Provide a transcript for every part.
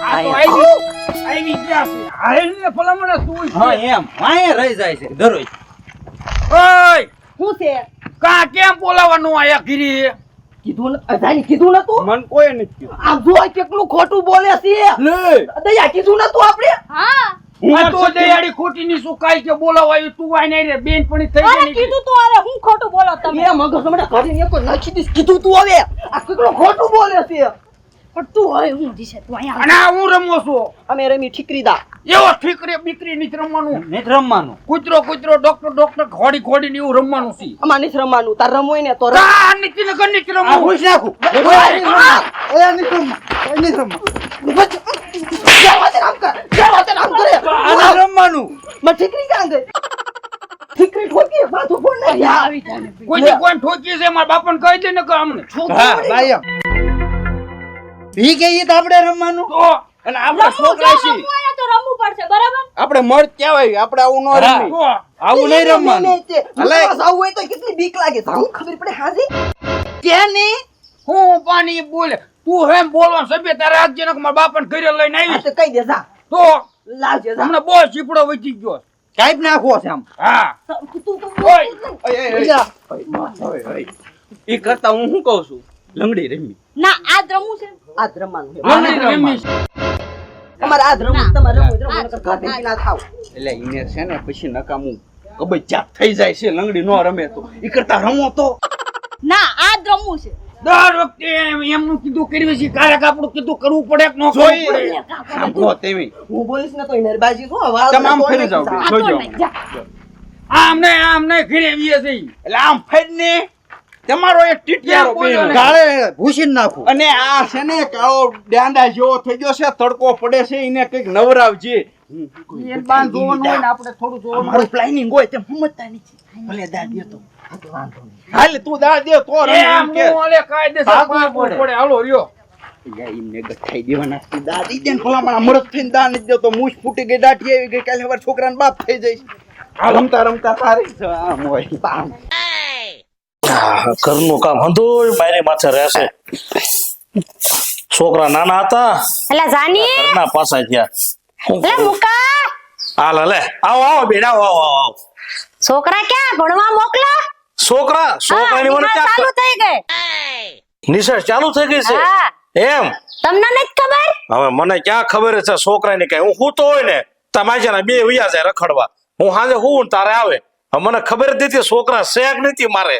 આ આવી આવી. ગયા છે. હાલ ને તું હા એમ. વાંહે રહી જાય છે દરરોજ ઓય! શું છે? કા કેમ બોલાવાનું આયા ગીરી કીધું ન- કીધું નતું? મન કોઈ નથી કીધું. આમ જો આ કેટલું ખોટું બોલે છે. લે. દયા કીધું નતું આપણે હા. હું તો દયાળી ખોટી ની શું કાઈ કે બોલાવાયું? તું આઈ નહીં રે બેન પણ થઈ ગઈ કીધું તું હવે હું ખોટું બોલો તમે? એ મગજ હમણાં કરીને એક નાખી દઈશ. કીધું તું હવે. આ કેટલું ખોટું બોલે છે. પણ તું હવે હું દિશે તું અહીંયા અને આ હું રમો છું. અમે રમી ઠીકરી દા. એવો ઠીકરે બીકરી નથી રમવાનું. નથી રમવાનું. કૂતરો કૂતરો ડોક્ટર ડોક્ટર ઘોડી ઘોડી ને એવું રમવાનું છે. અમાર નથી રમવાનું. તાર રમવું ને તો રમ. કા ને ગણ નીચે આ રમવું. હુંશ નાખું. એ નથી રમવું. એ નથી રમવું. જ્યાં વાતે રામ કર, જ્યાં વાતે રામ કરે. આને રમવાનું. માં ઠીકરી ક્યાં ગઈ? ઠીકરી ઠોકી, માથું ફોડ નાખી. આવી જાય કોઈ કોઈ ઠોકી છે મારા બાપાને કહી દે ને કે અમને. હા ઈ કે ઈ તો આપણે રમવાનું. તો અને આપણે છોકરા જો રમવું તો રમવું પડશે બરાબર? આપણે મર્દ કહેવાય આપણે આવું ન રમી આવું નહીં રમવાનું. અલે. મુકવા હોય તો કેટલી બીક લાગે? હું ખબર પડે હાજી? કે નહીં હું પાણી બોલે. તું હેમ બોલવા સભ્ય તારે આજ્ય ને મારા બાપાને ઘરે લઈને આવી. તો કહી દે જા. તો લાવજે જા. હમણાં બહુ ચીપડો વધી ગયો. કાઈપ નાખવો છે આમ. હા. તું તું ઓય. ઈ કરતા હું શું કહું છું? લંગડી રમી. ના આ જ છે. આ જ છે. રમણી આ જ તમારે રમવું હોય તો રમો, ના. નકર ઘા ના થાવ. એટલે ઈને છે ને પછી નકામું કબજ્જાત થઈ જાય છે લંગડી નો રમે તો. ઈ કરતા રમો તો. ના આ જ રમવું છે. દર વખતે એમનું કીધું કર્યું છે ક્યારેક આપણું કીધું કરવું પડે કે ન કરવું પડે? સાંભળો તેવી. હું બોલીશ ને તો એની બાજી શું? વાળ તમે આમ તો ફરી આ જોજો. નહીં, જા. આમ નહીં આમ નહીં ઘરે આવીએ છે એટલે આમ ફરીને. તમારો એક ટીટિયારો ત્યાં બોલ્યો બેન. ને. ગાળે ભૂસી નાખું. અને આ છે ને કાળો ડાંડા જેવો થઈ ગયો છે તડકો પડે છે એને કંઈક નવરાવજે. એને બાંધ જોવાનું હોય ને આપણે થોડું જોવાનું મારું પ્લાનિંગ હોય તેમ સમજતા નથી ભલે દાળ દે તો. હાલે તું દાળ દે તો હોય. એમ એમ કે. ઓલે કાયદેસર ભાગવું ભાગવું પડે. પડે. હાલો રહ્યો. યા એમને ગઠાઈ દેવાના છે. દાળ દઈ દે ને ભલા માણા મરદ થઈને દાળ નથી દેતો. મૂછ ફૂટી ગઈ દાઢી આવી ગઈ કાલે સવારે છોકરાને બાપ થઈ જઈશ. રમતા રમતા તારી ઘરનું કામ હંધોય મારી માથે રહેશે છોકરા નાના હતા. એટલે જાની. ઘરના પાસા ગયા. હું મુકા. હાલ લે આવો આવો બેડા આવો આવો આવો. છોકરા ક્યાં? ભણવા મોકલો? છોકરા છોકરાની મને ચાલુ થઈ ગઈ. નિશાળ ચાલુ થઈ ગઈ છે? એમ? તમને નથી ખબર? હવે મને ક્યાં ખબર છે છોકરાની કઈ હું સૂતો હોય ને તમારે છે બે ઉયા જાય રખડવા. હું સાંજે હું તારે આવે. મને ખબર જ નથી છોકરા શેક નથી મારે.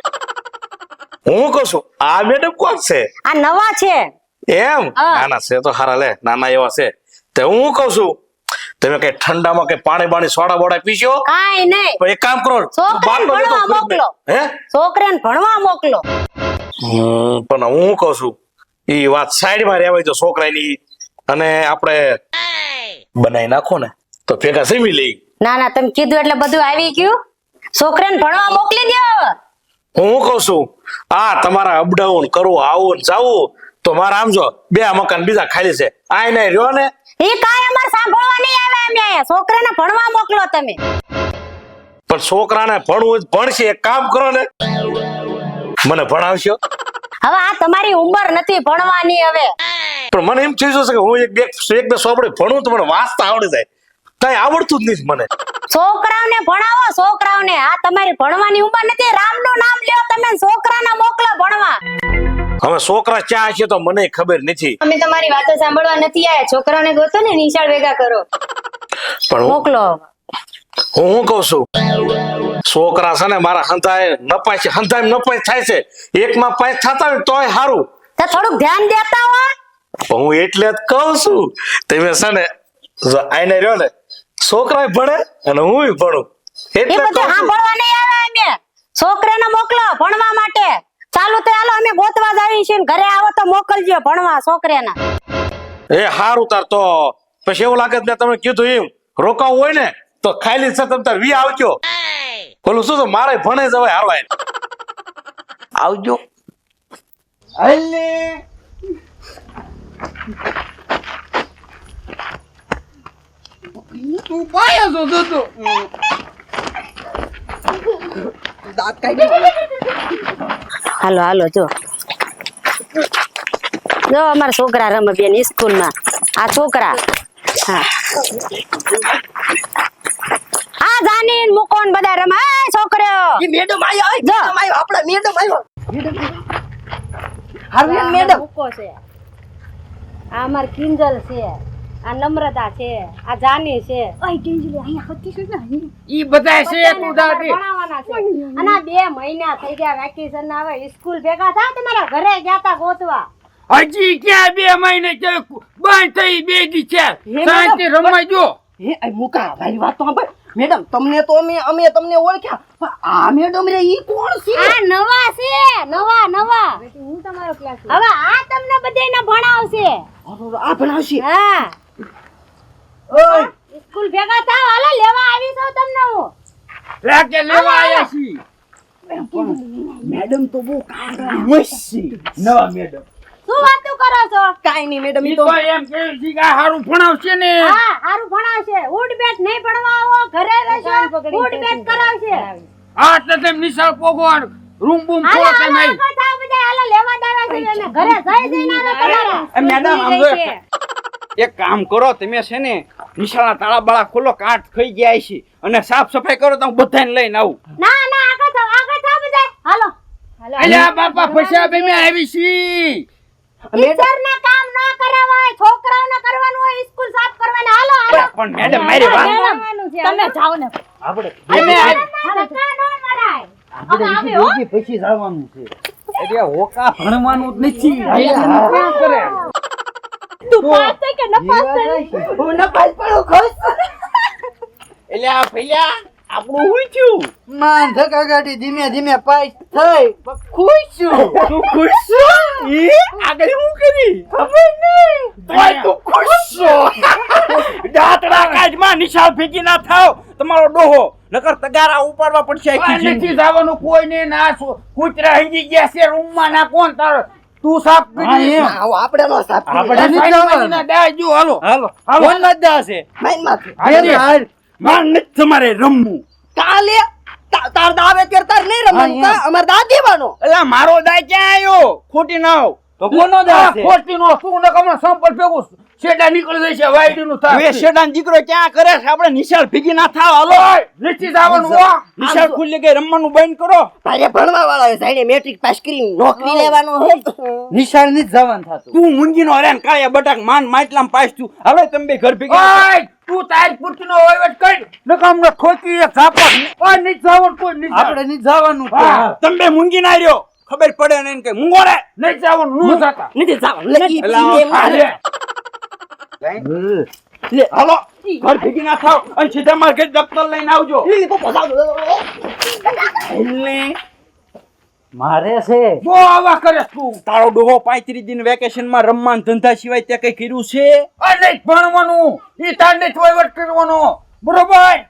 હું કહું છું આ મેડમ કોણ છે? આ નવા છે. એમ? નાના છે તો હારા લે નાના એવા છે. તે હું કહું છું તમે કઈ ઠંડામાં કઈ પાણી બાણી સોડા બોડા પીશો? કાઈ નહીં. એક કામ કરો છોકરાને ભણવા મોકલો. હે? છોકરાને ભણવા મોકલો. હમ, પણ હું કહું છું એ વાત સાઈડમાં રહેવાય તો છોકરાની અને આપણે બનાવી નાખો ને તો ભેગા સીમી લઈ. ના ના તમે કીધું એટલે બધું આવી ગયું? છોકરાને ભણવા મોકલી દો હું કહું છું? આ તમારા અપડાઉન કરવું આવું ને જાવું તો મારા આમ જો બે મકાન બીજા ખાલી છે. આ ને રહ્યો ને. એ કાંઈ અમાર સાંભળવા નહીં આવે અમે અહીંયા. છોકરાને ભણવા મોકલો તમે. પણ છોકરાને ભણવું જ ભણશે. એક કામ કરો ને. મને ભણાવશો? હવે આ તમારી ઉંમર નથી ભણવાની હવે. પણ મને એમ થયું છે કે હું એક બે એક બે સોપડે ભણું તો મને વાંચતા આવડી જાય. કઈ આવડતું જ નહીં મને. છોકરાઓને ભણાવો છોકરાઓને. આ તમારી ભણવાની ઉંમર નથી. રામનું નામ લ્યો તમે છોકરાને મોકલો ભણવા. હવે છોકરા ક્યાં છે તો મને ખબર નથી. અમે તમારી વાતો સાંભળવા નથી આયા. છોકરાઓને ગોતો ને નિશાળ ભેગા કરો. પણ હું મોકલો હું હું કહું છું? છોકરા છે ને મારા હંધાય નપાય છે હંધાય નપાય થાય છે. એકમાં પાંચ થતા હોય તોય સારું તો થોડુંક ધ્યાન દેતા હો. પણ હું એટલે જ કહું છું. તમે છે ને જો આઈને રહ્યો ને છોકરા ભણે અને હું ભણું. એ એટલે બધું કહું છું. સાંભળવા નહીં આવે અમે. છોકરાને મોકલો ભણવા માટે. ચાલુ તો હાલો અમે ગોતવા જ આવી છીએ ને. ઘરે આવો તો મોકલજો ભણવા છોકરાના. એ હારું તાર તો. પછી એવું લાગે છે મેં તમે કીધું એમ રોકાવું હોય ને તો ખાલી છે તમે તાર વી આવજો. બોલું શું છે મારે ભણે જવાય હારવાય. આવજો. તું પાયો છો તો. દાંત કાઢી હાલો હાલો જો. જો અમારા છોકરા રમે બેન સ્કૂલમાં. આ છોકરા. હા. હા જાની મુકોન બધા રમે. છોકરો છોકરીઓ. મેડમ આયો જો. મેડમ આયો મેડમ આવ્યો મેડમ મુકો છે. આ અમાર કિંજલ છે. આ નમ્રતા છે આ જાની છે. ઈ બધા છે કુદાતી ભણાવવાના છે. અને બે મહિના થઈ ગયા વેકેશન ના હવે સ્કૂલ ભેગા થા તમારા ઘરે ગયા તા ગોતવા. હજી ક્યાં બે મહિને કે બંધ થઈ બે દી છે શાંતિ રમાઈ જો હે આ મુકા ભાઈ વાત તો સાંભળ. મેડમ તમને તો અમે અમે તમને ઓળખ્યા પણ આ મેડમ રે ઈ કોણ છે? આ નવા છે નવા નવા. હું તમારો ક્લાસ હવે આ તમને બધાને ભણાવશે. આ ભણાવશે? હા. ઓય! સ્કૂલ ભેગા થાવ હાલો લેવા આવી છો તમને હું. રાતે લેવા આયા છી. મેડમ તો બહુ કાંડા મસ્ત નવા મેડમ. શું વાતું કરો છો? કાઈ નહીં મેડમ ઈ ઈ તો તો એમ કે છે હારું ભણાવશે ને. હા હારું ભણાવશે. ઉડ બેટ નહીં ભણવા આવો ઘરે રહેશો ઉડ બેટ કરાવશે. આ તો તેમ નિશાળ પોગવાન રૂમ બૂમ હાલો તમે બધા હાલો લેવા દેવા છે ઘરે જઈ જઈને આવે તમારા. મેડમ, આમ ભૂલી જો. ગઈ છે. એક કામ કરો તમે છે ને નિશાળના તાળા બાળા ખોલો કાટ ખાઈ ગયા છે. અને સાફ સફાઈ કરો તો હું બધાને લઈને આવું. ના ના આગળ થાવ આગળ થાવ બધા. હાલો. હાલો. અલ્યા બાપા ફસ્યા બે મે આવી છી. ટીચરને કામ ન કરાવાય છોકરાઓને કરવાનું હોય સ્કૂલ સાફ કરવાના. હાલો હાલો. પણ મેડમ મારી વાત તમે જાઓ ને. આપણે અમે ન મરાય. હવે પછી જવાનું છે. એટલે હોકા ભણવાનું જ નથી. કરે તું પાસ થઈ કે ન પાસ થઈ? હું ન પાસ પડું ખુશ. એટલે આ ભૈયા આપણું હું છું માન ધક્કા ગાડી ધીમે ધીમે પાસ થઈ. ખુશ છું. તું ખુશ છું? એ આગળ હું કરી? ખબર નહીં. તોય તું ખુશ છો? દાંતડા કાજમાં નિશાળ ભેગી ના થાવ. તમારો ડોહો. નકર તગારા ઉપાડવા પડશે નથી જિંદગી. જવાનું કોઈ ને ના કૂતરા હંજી ગયા છે રૂમમાં ના કોણ તાર? તું સાપ પીડી આવો આપણે નો સાપ આપણે ના ડાય જો હાલો. હાલો હાલો. કોણ દા છે. માઈન માથે અરે હાલ. માર નથી તમારે રમવું. કાલે તાર દાવે કરતા નહીં રમતા કા અમાર દાદી દેવાનો એલા મારો દાય ક્યાં આવ્યો ખોટી નાવ તો કોનો આ નો શું ને કમણે સંપલ ભેગું શેડા નીકળી જશે વાયડીનું નું થાય શેડાન દીકરો ક્યાં કરે છે? આપણે નિશાળ ભીગી ના થાવ હાલો. નિશ્ચિત આવવાનું જવાનું હો. નિશાળ ખુલ્લી ગઈ રમવાનું બંધ કરો. તારે ભણવા વાળા સાઈડે મેટ્રિક પાસ કરી નોકરી લેવાનો હે નિશાળની જવાન જવાનું તું મુંજી નો હરેન કાળિયા બટાક માન માટલામ પાસ તું હવે તમે બે ઘર ભીગી ઓય તું તાર પૂરતી નો વહીવટ કર. નકામ ને ખોટી એક ઝાપટ. ઓય નથી જવાનું કોઈ નથી આપણે ની જવાનું તમે બે મુંગી ના રહ્યો. ખબર પડે ને કે મુંગોરે નહીં જવાનું નું જાતા. નથી જવાનું. લે. લે. લે. હાલો ઘર ભેગી ના થાવ અને સીધા માર્કેટ દફતર લઈને આવજો. મારે છે. બો આવા કરે તું. તારો ડોહો પાંત્રીસ દિન વેકેશનમાં રમવાન ધંધા સિવાય તે કઈ કર્યું છે? આ નહીં ભણવાનું. ઈ તાર નહીં વહીવટ કરવાનો. બરોબર?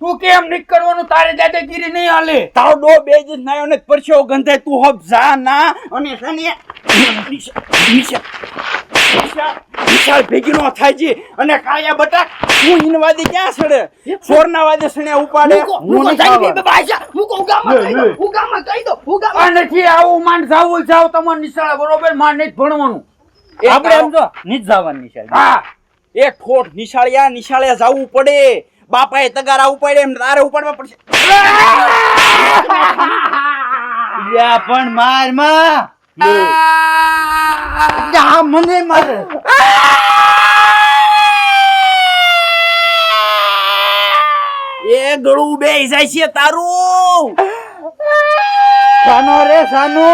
તું કેમ નિક કરવાનું? તારે દાદાગીરી નહીં હાલે. તાવ ડો બે જ નાયો ને પરસ્યો ગંધાય તું હબ જા ના. અને છે ને નિશા- નિશા- નિશા- ભેગી નો થાય છે. અને કાયા બટા હું ઇનવાદી ક્યાં સડે? સોરના વાદે સણે ઉપાડે. હું ગામમાં કહી આ ગામમાં- નથી આવું માન જાવું જાવ તમારે નિશાળે બરોબર? માન નહીં ભણવાનું. આપણે એમ જો ની જ જવાનું નિશાળ. હા. એ ઠોઠ નિશાળિયા નિશાળે જવું પડે. બાપાએ તગારા ઉપાડે એમ તારે ઉપાડવા પડશે. યા પણ મારમાં જા મને માર. એ ગળું બે જાય છે તારું. સાનો રે સાનો.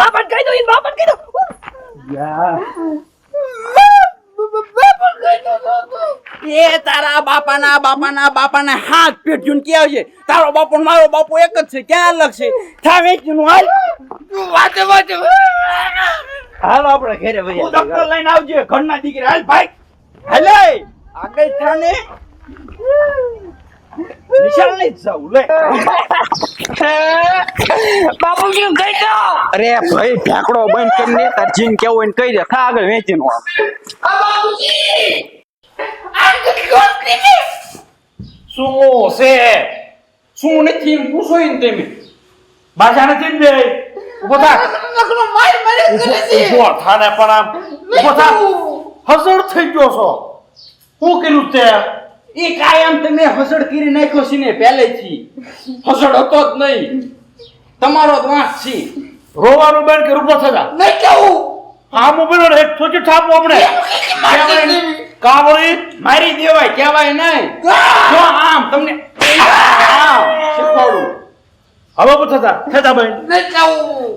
બાપન કહી દો બાપાને કહી દો. યા. એ તારા બાપાના બાપાના બાપાના હાથ પેટ જૂન કે આવશે તારો બાપો મારો બાપો એક જ છે ક્યાં અલગ છે? થા વેચનું હાલ. વાતે વાતે હાલો આપણે ઘરે ભાઈ ડોક્ટર લઈને આવજે ઘરના દીકરા. હાલ ભાઈ. હાલે. આગળ થાને. નિશાળ નહીં જાવ લે બાપુજી કહી દો અરે ભાઈ ઢાંકડો બંધ કરીને તાર જીન કેવું હોય ને કહી દે. થા આગળ વેચી નો શું છે? શું નથી? એમ પૂછો ને તમે. બાજા નથી ને બે. ઊભો થા. મારે કરે છે. ઊભો થા પણ આમ. ઊભો થા. થઈ ગયો છો. શું કર્યું તે? એ કાયમ તમે હસડ કરી નાખ્યો છે ને પહેલેથી. હસડ હતો જ નહીં. તમારો વાંક છે. રોવાનું બેન કે રૂપો થતા નહીં કેવું? આ મોબાઈલ એક થોડી ઠાપો આપણે કાવળી મારી દેવાય કહેવાય નહીં. જો આમ તમને આમ શીખવાડું. હવે ઊભો થતા થતા ભાઈ નહીં કેવું?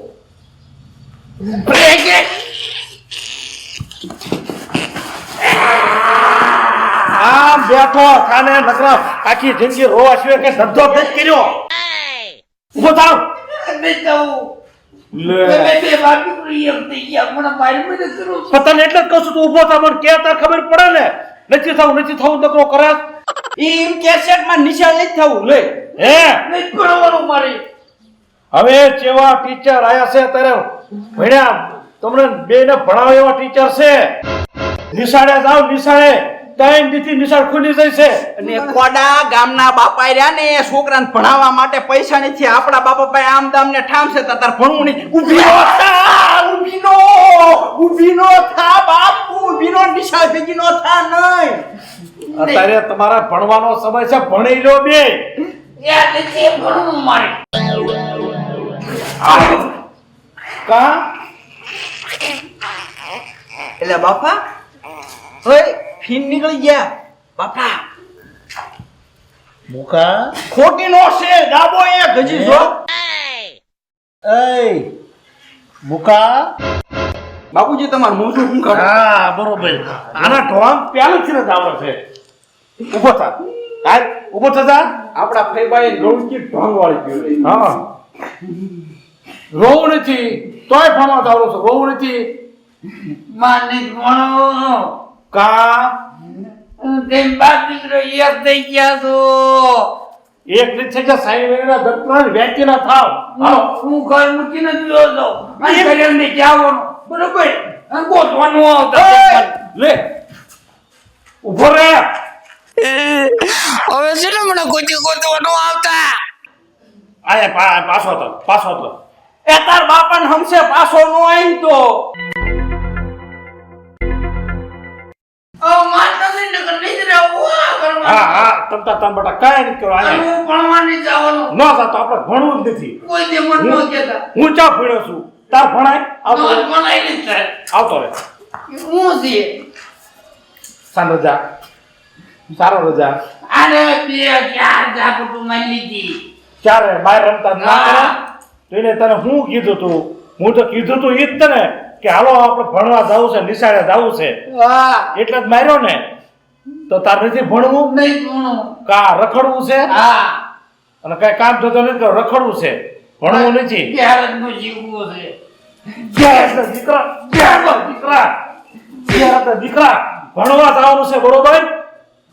આમ બેઠો થાને નકરા આખી જિંદગી રોવા સિવાય કે ધંધો જ કર્યો. ઊભો થાવ. બે એટલે જ કહું છું તું થા મને કે તાર ખબર પડે ને. નથી થવું નથી થવું નકરો કરે. એમ કે છે કે મારે થવું. લે. હે? નહીં કરવાનું મારી. હવે જેવા ટીચર આયા છે ત્યારે ભણ્યા. તમને બેને ભણાવે એવા ટીચર છે. નિશાળે જાવ નિશાળે. ટાઈમ દીથી નિશાળ ખુલી જાય છે. અને કોડા ગામના બાપા રહ્યા ને એ છોકરાને ભણાવવા માટે પૈસા નથી. આપણા બાપા પાસે આમ દામ ને ઠામ છે તાર ભણવું નહીં. ઊભી નો થા ઊભી નો ઊભી નો થા બાપુ ઊભી નો નિશાળ ભેગી નો થા નહીં. અત્યારે તમારા ભણવાનો સમય છે ભણી લો બે. યાર નથી ભણવું મારે કા? એટલે બાપા ઓય ફીન નીકળી ગયા બાપા. મુકા. ખોટી નો છે ડાબો એક હજી જો. એ મુકા. બાપુજી તમારું મોઢું શું કરે હા બરોબર. આના ઢોંગ પહેલેથી જ આવડે છે. ઊભો થા. હાલ ઊભો થતા આપણા ફઈબાઈ ગૌજી ઢોંગ વાળી ગયો હા. રોવું નથી. તોય ભણવા જાવડો છો. રોવું નથી. માં નહીં ભણો કા? તેમ બાપ દીકરો એક થઈ ગયા છો. એક નથી થઈ ગયા સાઈ મહિના દત્તના વેચી ના થાવ. હું ઘર મૂકીને જ ગયો છો? અને ઘરે એમને જવાનું. બરોબર? અને ગોતવાનું આવતા લે. ઊભો રે. હવે છે ને મને ગોતી ગોતવાનું આવતા. આય પા પાછો તો પાછો તો. એ તાર બાપાને હમસે પાછો નો આઈ તો. હા હા. તમતા તમ બટા કાંઈ નથી કરો અને આયા હું ભણવા નહીં જવાનું ન થતો આપણે ભણવું જ નથી. કોઈ દે મન ન કહેતા હું ચા ભણ્યો છું? તાર ભણાય? આવતો રે ભણાય નહીં થાય. આવતો રે હું છે સાન રજા. સારો રજા. આને બે ચાર જાપટું મારી લીધી. ચારે રમતા ના કરે તો એને તને હું કીધું તું? હું તો કીધું તું ઈ જ તને કે હાલો આપણે ભણવા જવું છે નિશાળે જવું છે. એટલે જ માર્યો ને? તો તાર નથી ભણવું નહીં? ભણવું. કા રખડવું છે? હા. અને કઈ કામ થતો નથી તો રખડવું છે. ભણવું નથી. ભારતનું જીવવું છે. ક્યાં દીકરા ક્યાં દીકરા. ક્યાં દીકરા. ભણવા જવાનું છે બરોબર?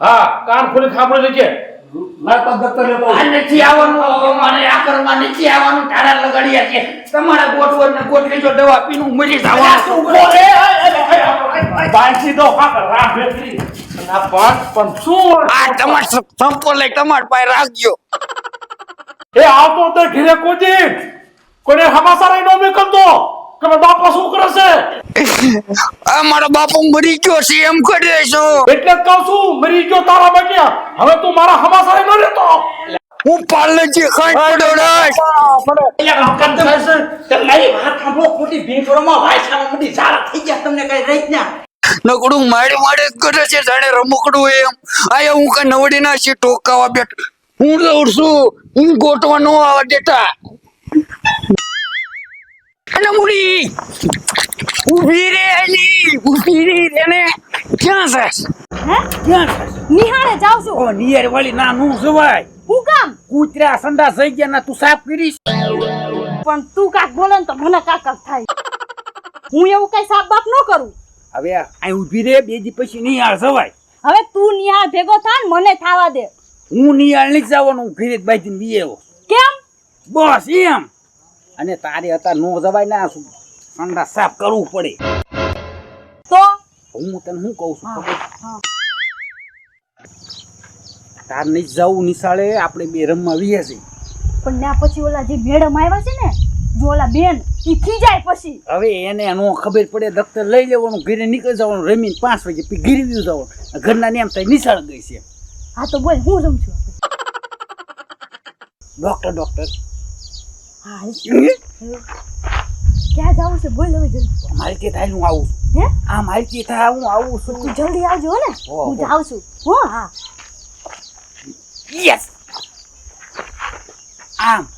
હા કાન ખોલી ખાંભળી લેજે. લાતા દત્તર લેતો નથી આવવાનું હવે મારે આ કરવા નથી આવવાનું તારા લગાડ્યા છે. તમારા ગોઠવણ ને ગોઠવી જો દવા પીનું મરી જવાનું આવતો તો ઘરે કોઈ કોને હમાસાર નો કરતો કે બાપો શું કરે આ મારો બાપુ મરી ગયો છે? એમ કરી છો એટલે કહું છું, મરી ગયો તારા બન્યા. હવે તું મારા હમાસાર નો રહેતો. હું પાર્લેજી ખાઈ પડ્યો તમારી વાત સાંભળો ખોટી ભીંકરોમાં વાયસામાં મોટી ઝાડા થઈ ગયા તમને કઈ રહી ના. નકડું મારે મારે કરે છે જાણે રમકડું એમ. આયા હું કઈ નવડી ના છે ટોકાવા બેઠ. હું દઉં છું હું ગોટવા નો આવવા દેતા. અને મુડી. ઊભી રે એની ઊભી રે એને. ક્યાં છે? નિહાળે જાવ છું. ઓ નિયર વાળી ના નું જવાય હું કામ કૂતરા સંડા થઈ ગયા ના તું સાફ કરીશ. પણ તું કાક બોલે ને તો મને કાક કાક થાય. હું એવું કઈ સાફ બાપ ન કરું. હવે અહીં ઊભી રે બે દી પછી નિહાળ જવાય. હવે તું નિહાળ ભેગો થા ને મને થાવા દે. હું નિહાળ નહીં જવાનું હું ઘરે બાજી બી આવ્યો કેમ? બસ એમ. અને તારે હતા નો જવાય ના સંડા સાફ કરવું પડે. તો? હું તને શું કહું છું. તાર નહીં જવું નિશાળે આપણે બે રમવા વીએ છે પણ ના પછી ઓલા જે મેડમ આવ્યા છે ને જો ઓલા બેન ઈ ખીજાય પછી. હવે એને નો ખબર પડે દફતર લઈ લેવાનું ઘરે નીકળી જવાનું રમીને પાંચ વાગે પછી ઘરે જવાનું. ઘરના ને એમ થાય નિશાળ ગઈ છે. હા તો બોલ હું રમશું ડોક્ટર ડોક્ટર. હા ક્યાં જવું છે? બોલ હવે જલ્દી. મારી કે થાય હું આવું હે? આ મારી કે થાય હું આવું છું. તું જલ્દી આવજો ને. હું. જાઉં છું. હો હા. યસ આમ.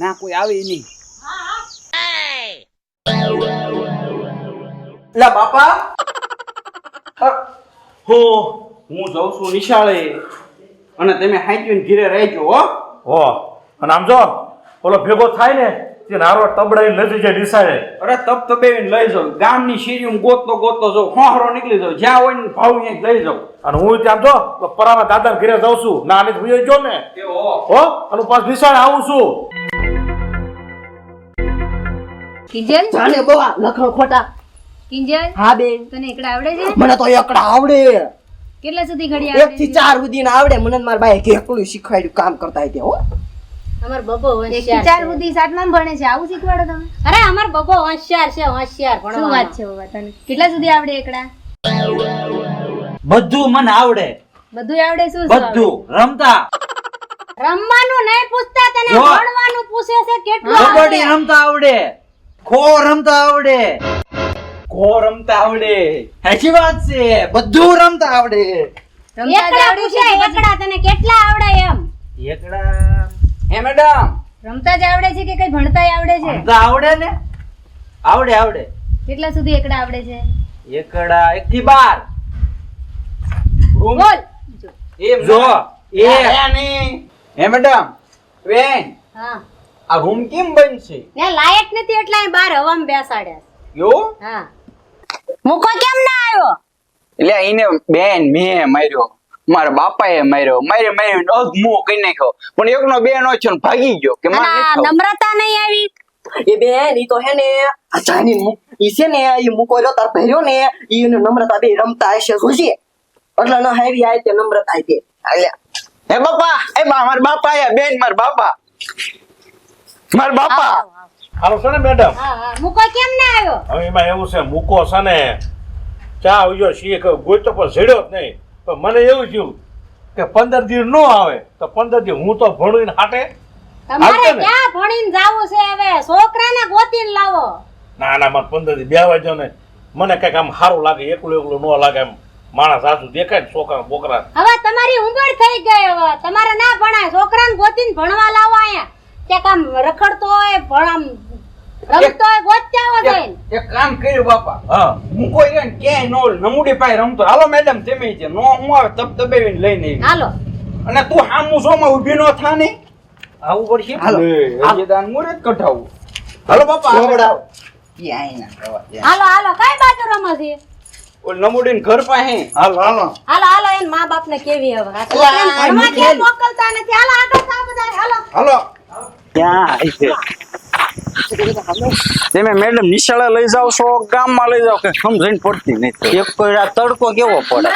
ના કોઈ આવે નહીં. લા બાપા. હો હું જાઉં છું નિશાળે. અને તમે હાંચવીને ઘીરે રહેજો હો. હો. અને આમ જો ઓલો ભેગો થાય ને તે નારો તબડાઈ નથી જાય નિશાળે અરે તપ તપેવીને લઈ જાઉં. ગામની શેરીમાં ગોતતો ગોતતો જાઉં. હોહરો નીકળી જાઉં. જ્યાં હોય ને ભાવ અહીંયા લઈ જાઉં. અને હું ત્યાં જો તો દાદા ઘરે જાઉં છું. ના આને ભૂયો જો ને. હો? અને પાછ નિશાળે આવું છું. કિંજલ? જાણે બવા લખણો ખોટા. કિંજલ? હા બેન. તને એકડા આવડે છે? મને તો એકડા આવડે. કેટલા સુધી ઘડી એક આવડે થી છે? ચાર સુધી આવડે. મને મારા બાએ એકલું શીખવાડ્યું કામ કરતા હોય હો. અમાર બબો હોશિયાર ચાર બુદ્ધિ સાતમાં ભણે છે. આવું શીખવાડો તમે. અરે અમાર બબો હોશિયાર છે હોશિયાર શું વાત છે બાબા તને? કેટલા સુધી આવડે એકડા? બધું મને આવડે. બધું આવડે શું શું બધું. રમતા. રમવાનું નહીં પૂછતા તને ભણવાનું પૂછે છે કેટલું કબડ્ડી રમતા આવડે. ખો રમતા આવડે. ખો રમતા આવડે. સાચી વાત છે. બધું રમતા આવડે. રમતા આવડે છે એકડા તને કેટલા આવડે એમ? એકડા હે મેડમ. રમતા જ આવડે છે કે કઈ ભણતા આવડે છે? ભણતા આવડે ને? આવડે આવડે. કેટલા સુધી એકડા આવડે છે? એકડા એક થી બાર. રૂમ બોલ. એમ જો એ એ હે મેડમ. બેન હા. આ રૂમ કેમ છે? ને લાયક નથી એટલે અહીં બાર હવામાં બેસાડ્યા યો હા. મુકો કેમ ના આવ્યો? એટલે એને બેન મેં માર્યો. મારા બાપાએ માર્યો મારે માર્યો અગ મું કઈ નાખ્યો. પણ એકનો બે નો છે ને ભાગી ગયો કે મારે. નમ્રતા નહીં આવી? એ બેન ઈ તો હે ને આ જાની મુ- ઈ છે ને ઈ મુકો રહ્યો તાર પહેર્યો ને ઈ ને નમ્રતા બે રમતા હશે જોજે. એટલે ન હેવી આય તે નમ્રતા આય તે હે બાપા એ બા મારા બાપા એ બેન મારા બાપા. મારા બાપા. હાલો છે ને મેડમ હા હા. મૂકો કેમ ના આવ્યો? હવે એમાં એવું છે મૂકો છે ને ચા આવજો શીખ કે પર પણ જડ્યો જ નહીં. પણ મને એવું થયું કે પંદર દિવસ નો આવે તો પંદર દિવસ હું તો ભણીને હાટે તમારે ક્યાં ભણીને જાવું છે હવે? છોકરાને ગોતીને લાવો. ના ના મારે પંદર દિવસ બે વાગ્યો ને. મને કંઈક આમ સારું લાગે એકલું એકલું ન લાગે એમ. માણસ સાસુ દેખાય ને છોકરા બોકરા. હવે તમારી ઉંમર થઈ ગઈ હવે. તમારે ના ભણાય. છોકરાને ગોતીને ભણવા લાવો અહીંયા. ક્યાંક આમ રખડતો હોય ભણ આમ રમતો એક- કામ કર્યું બાપા. હા. હું કોઈ ને ક્યાંય નો નમૂડી પાસે રમતો. હાલો મેડમ તમે છે નો હું આવે તપ તપેવીને લઈને આવી. હાલો. અને તું હામું સોમાં ઊભી નો થા ને? આવું પડશે? હાલો. કઢાવું. હાલો બાપા દે. હાલો હાલો. કઈ બાજુ રમો છે? ઓલ નમૂડીને ઘર પાસે. હાલો હાલો. હાલો હાલો એને મા બાપ ને કેવી હવે આ છોકરાને આ ભણવા નીકળેલી. ક્યાં મોકલતા નથી? હાલો આગળ થાવ બધા. હાલો. હાલો. ક્યાં છે? તમે મેડમ નિશાળે લઈ જાવ છો ગામમાં લઈ જાવ કે સમજણ પડતી નહીં એક કોઈ આ તડકો કેવો પડે?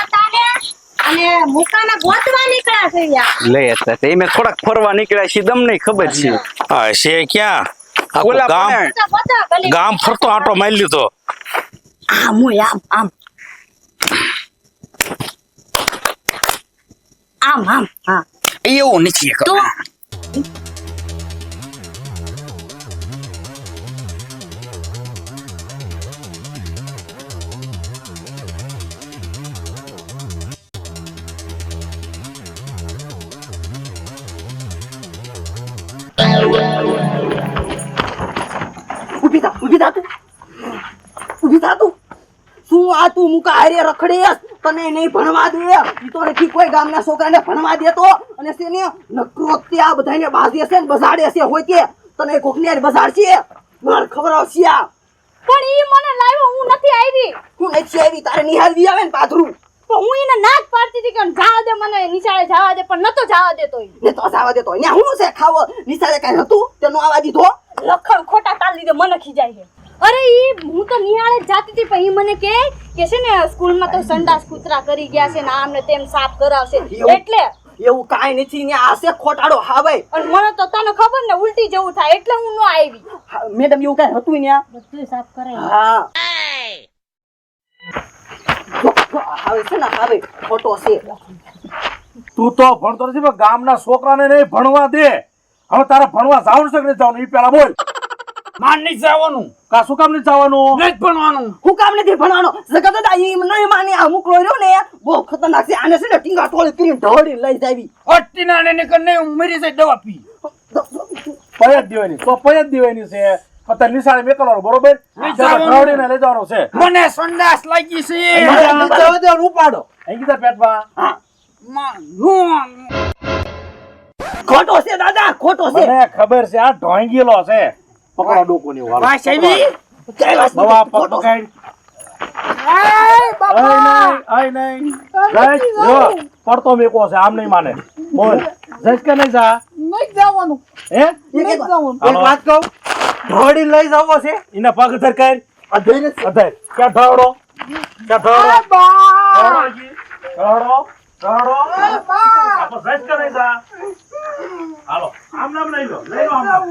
અને મુકાના ગોતવા નીકળ્યા છે યાર લઈ હતા તે મેં થોડાક ફરવા નીકળ્યા છે તમને ખબર છે. હા છે ક્યાં? ઓલા ગામ. ગામ ફરતો આટો મારી લીધો. આમ આમ આમ. આમ હા. એવું નથી તો તું મુકા હારે રખડેસ તને નહીં ભણવા દે. ઈ તો નથી કોઈ ગામના છોકરાને ભણવા દેતો. અને છે ને નકરો તે આ બધાને બાજે છે ને બજાડે છે હોય કે. તને કોકને બજાડ છે માર ખબર આવશે આ. પણ ઈ મને લાવ્યો હું નથી આવી. હું નથી આવી તારે નિહાળવી આવે ને પાથરું. તો હું એને ના જ પાડતી હતી કે જાવા દે મને નિશાળે જવા દે પણ નતો જાવા દેતો. ને તો જવા દેતો. ને હું છે ખાવો? નિશાળે કઈ હતું? તેનો આવા દીધો? લખણ ખોટા તાલ લીધે મને ખીજાય છે. અરે ઈ હું તો નિહાળે જાતી હતી પણ ઈ મને કે કે છે ને સ્કૂલમાં તો સંડાસ કૂતરા કરી ગયા છે ને આમ ને તેમ સાફ કરાવશે. એવું? એટલે? એવું કાંઈ નથી ને આ છે ખોટાડો હા ભાઈ. અને મને તો તને ખબર ને ઉલટી જેવું થાય એટલે હું ન આવી. મેડમ એવું કાંઈ હતું ને બધું સાફ કરાય. હા. હવે છે ને હવે ખોટો છે. તું તો ભણતો નથી ગામના છોકરાને નહીં ભણવા દે. હવે તારે ભણવા જાવ છે કે નહીં એ પેલા બોલ. માન નહીં જવાનું. કા શું કામ નહીં જવાનું? નહીં જ ભણવાનું. હું કામ નથી ભણવાનો? જગત દાદા ઈ નહીં માને. આ મોકલો રહ્યો ને બહુ ખતરનાક છે. આને છે ને ટીંગા ટોળી કરીને ઢોળી લઈ જાવી. અટ્ટીના ને નીકળ નહીં હું મરી જાય દવા પી. પૈયા જ દેવાની. તો પૈયા જ દેવાની છે. પણ તારે નિશાળે મેકલવાનું બરોબર. ખવડાવીને લઈ જવાનું છે. મને સંડાસ લાગી છે. ઉપાડો. અહીં કીધા પેટમાં. ખોટો છે દાદા ખોટો છે. ખબર છે આ ઢોંગીલો છે. પકડો ડોકો ની વાળો દવા ખોટો છે. પકડ પડતો મેકો છે આમ નહીં માને બોલ જઈશ કે નહીં જા નહીં જવાનું હે નહીં જવાનું એક વાત કહું ઢોળી લઈ જવો છે એના પગ ધર કર અધર અધર ક્યાં ઢોળો ક્યાં ઢોળો ઢોળો ઢોળો આપો જઈશ કે નહીં જા? હાલો. આમ નામ લઈ લો. લઈ લો આમ નામ.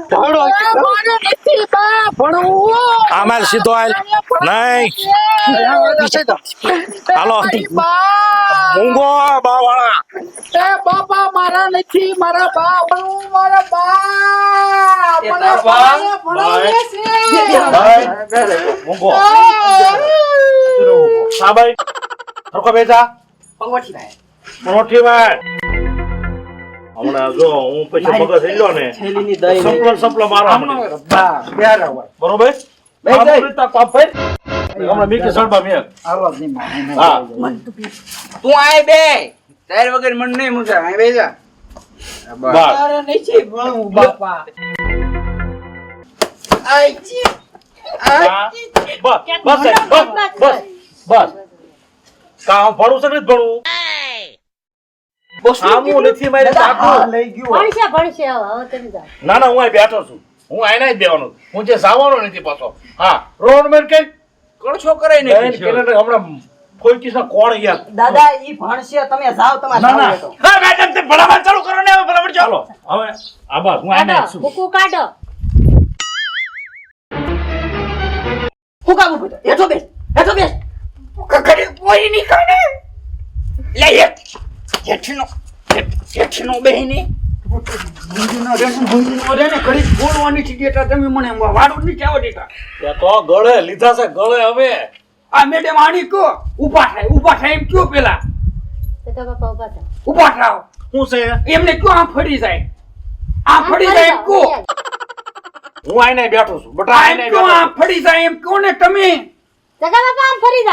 આમાં સીધો આલ નહીં. હાલો. મૂંગો બાવાળા. એ બાપા મારા નથી મારા બા. ભણવું મારા બા. મને બાએ ભણાવે છે. મૂંગો. હા. ભાઈ સરખો બેસા. પગવટી ભાઈ મોટી વાત હમણાં જો હું પછી મગજ હિલ્યો ને સપલો સપલો મારવા બરોબર? બેસ આમ જાય. રીતના કામ ફેર. હમણાં મીકી સડબા મેક. આવાજ નહીં માને હા. તું આય બે. તાર વગર મન નહીં મુકા. આય બે બસ. મારે નથી બાપા. હા. બસ બસ બસ બસ બસ. કામ ભણવું છે કે નથી ભણવું. આમું નથી મારી ચાકુ. લઈ ગયો ભણશે ભણશે હવે તમે જાઓ. ના ના હું અહીં બેઠો છું. હું આઈને જ બેવાનો હું જે જવાનો નથી પાછો. હા. રોડ મેન કઈ કણછો કેને તો હમણાં કોઈ કિસ્સા કોણ યાર દાદા ઈ ભણશે તમે જાઓ તમારે ના ના. હા મેડમ તે ભલામણ ચાલુ કરો ને હવે ભલામણ ચાલો. હવે આ બસ હું આઈને છું. ભૂકું કાઢો. હું કામ ઊભો? હેઠો બેસ હેઠો બેસ. કકડી કોઈ નહીં કાઢે લે એક જેઠનો જેઠીનો બેહીને. આ મેડમ આની કો ઊભા થાય ઊભા થાય એમ કયો પેલા. તો તો બાપા ઊભા થાઓ. ઊભા થાવ શું છે? એમને કયો આમ ફરી જાય? ફરી એમ કો. જાઓ. હું આઈને બેઠો છું બટા આઈને બેઠો આમ ફરી જાય એમ કયો ને તમે. જગા બાપા આમ ફરી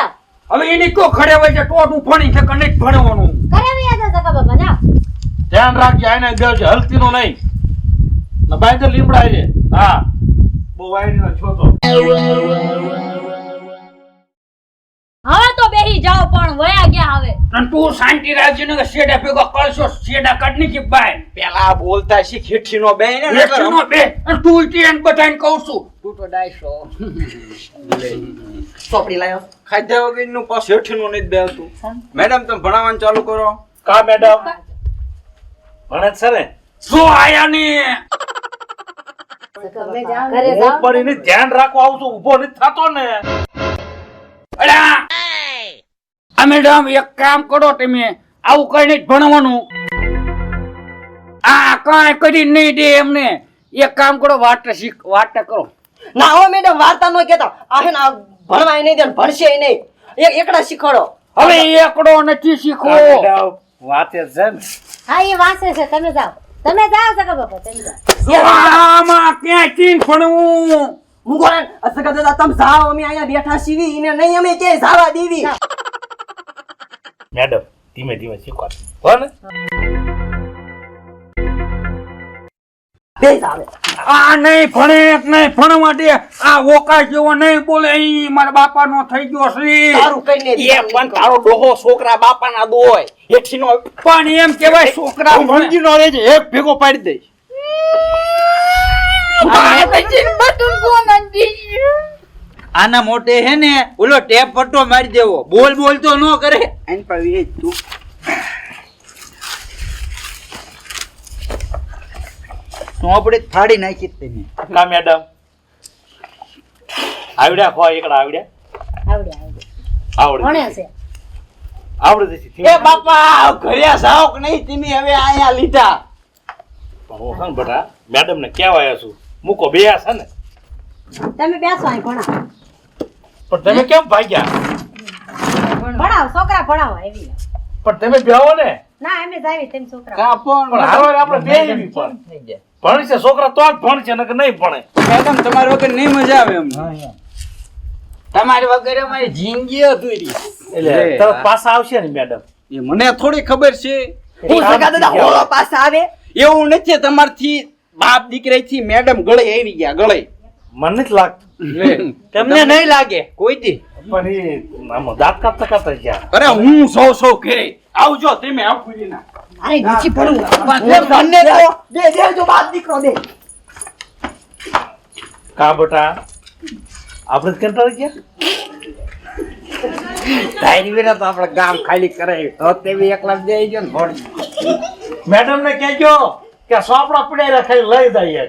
હવે એને કયો ખડે હોય છે તો હું છે કે નહીં ભણવાનું. જગા ધ્યાન રાખજે આને બેવજે હલતી નો નહીં. ને બાય તો લીમડાય છે. હા. બહુ વાયડી ના છોતો હવે તો બેહી જાઓ પણ વયા ગયા હવે. અને તું શાંતિ રાખજે ને શેડા ભેગો કળશો શેડા કાઢની બાય પેલા બોલતા શીખ હેઠી નો બે ને નકર. એનો બે. અને તું ઈટી એને બધાને કહું છું. તું લાયો. વગરનું પાછું હેઠી નું નહીં બેહતું મેડમ તમે ભણાવવાનું ચાલુ કરો. કા મેડમ ભણે છે ને? શું આયા ની? ઘરે જાઓ. પડીને ધ્યાન રાખવા આવું છું ઊભો નથી થતો ને. અલા આ મેડમ એક કામ કરો તમે. આવું કઈ નહીં ભણવાનું. આ કાંઈ કરી નહીં દે એમને. એક કામ કરો વાર્તા શીખ વાર્તા કરો. ના હો મેડમ વાર્તા નો કેતા આ હે ને આ ભણવાય નહીં દે ને ભણશે નહીં. એક એકડા શીખવાડો. હવે એકડો નથી શીખવો. વાતે છે ને. હા એ વાંચે છે. તમે જાઓ. તમે જાઓ જગા બાપા તમે જાઓ. આમાં ક્યાં ચીન ભણવું હું કોણ અસકા દાદા તમે જાઓ. અમે અહીંયા બેઠા છીએ. ઈને નહીં અમે ક્યાંય જાવા દેવી. મેડમ ધીમે ધીમે શીખવાડ હો ને? બે જાવે આ નહીં ભણે નહીં ભણવા દે. આ ઓકા જેવો નહીં બોલે. ઈ મારા બાપા થઈ ગયો છે. તારું કઈને એ પણ તારો ડોહો છોકરા બાપા ના દોય હેઠી પણ એમ કેવાય છોકરા ભણે. નો રહેજે એક ભેગો પાડી દઈશ. આના મોટે હે ને ઓલો ટેપ પટ્ટો મારી દેવો. બોલ બોલ તો ન કરે. એન પર એ તું. ચોપડી ફાડી નાખી તમે કા મેડમ. આવડ્યા ખો એકડા આવડ્યા આવડ્યા આવડે. આવડે. છે. આવડે છે એ બાપા ઘરે જાઓ નહીં તમે હવે અહીંયા લીધા. હું બટા મેડમ ને કહેવા છું? મૂકો બે છે ને. તમે બેસો અહીં ભણાવો. પણ તમે કેમ ભાગ્યા? ભણાવો છોકરા ભણાવો આવી પણ તમે બેહો ને. ના એમ જ આવી તમે છોકરા પણ પણ હારો આપણે બે એવી પણ. ભણશે છોકરા તો જ ભણશે નકર નહીં ભણે. મેડમ તમારી વગર નહીં મજા આવે એમ. તમારી વગર અમારી જિંદગી અધૂરી. એટલે તરત પાછા આવશે ને મેડમ. એ મને થોડી ખબર છે. હું સગા દાદા હોળો પાછા આવે? એવું નથી તમારથી બાપ દીકરાથી મેડમ ગળે આવી ગયા ગળે. મને નથી લાગતું. તમને નહીં લાગે? કોઈ દી. પણ એ દાંત કાપતા કાપતા ગયા. અરે હું સૌ સૌ કે આવજો તમે આવ ના અરે નીચે ભણવું બંને તો દે દે જો બાપ દીકરો દે. કા બટા? આપણે કંટાળી ગયા તારી વિના તો આપણે ગામ ખાલી કરાય. તો તે બી એકલા જઈ ગયો ને ભણ મેડમ ને કહેજો કે સોપડા પડે રખાઈ લઈ જાય